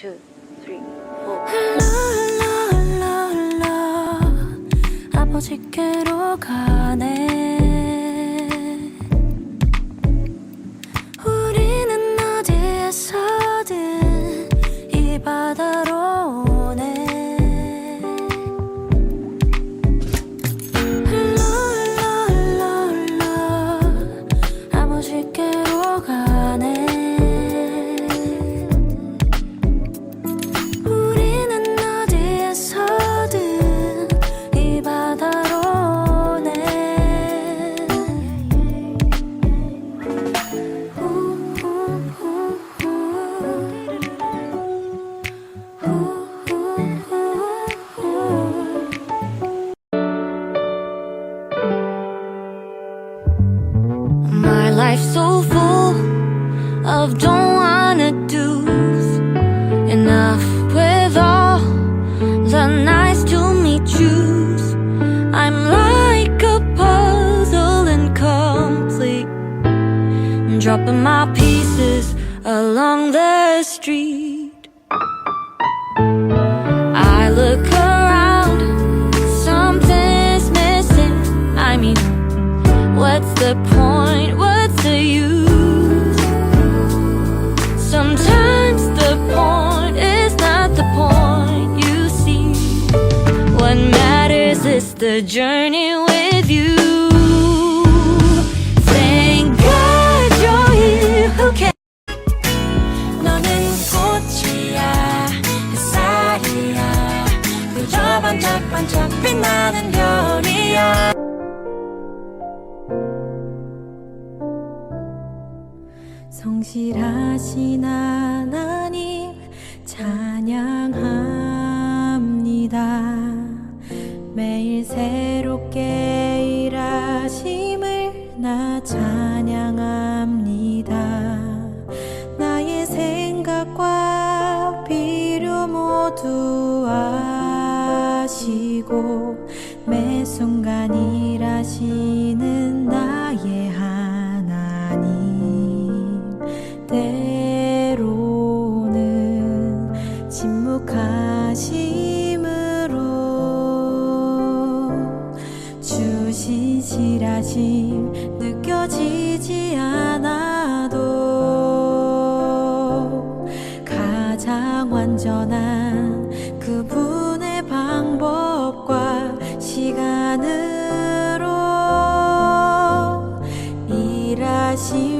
two, three, four. 랄랄랄라 아버지께로 가네. 우리는 어디에서든 이 바다로 오네. 랄랄랄라 아버지께로 가네 My life's so full of don't wanna do's. Enough with all the nice to meet yous. I'm like a puzzle incomplete, dropping my pieces along the street. The journey with you. Thank God you're here. Who cares? 너는 꽃이야 햇살이야 그저 반짝반짝 빛나는 별이야 성실하신 하나 새롭게 일하심을 나 찬양합니다. 나의 생각과 필요 모두 아시고 매 순간 일하시는 나의 하나님 때로는 침묵하심 주신 실하심 느껴지지 않아도 가장 완전한 그분의 방법과 시간으로 일하심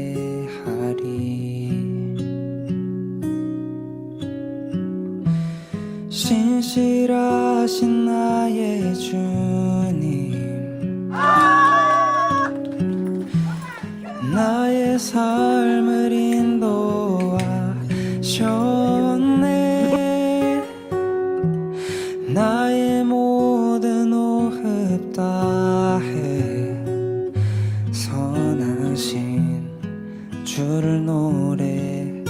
자리 신실하신 나의 주님. 나의 삶을 인도하셨네. 나의 모든 호흡 다해. 노래하리.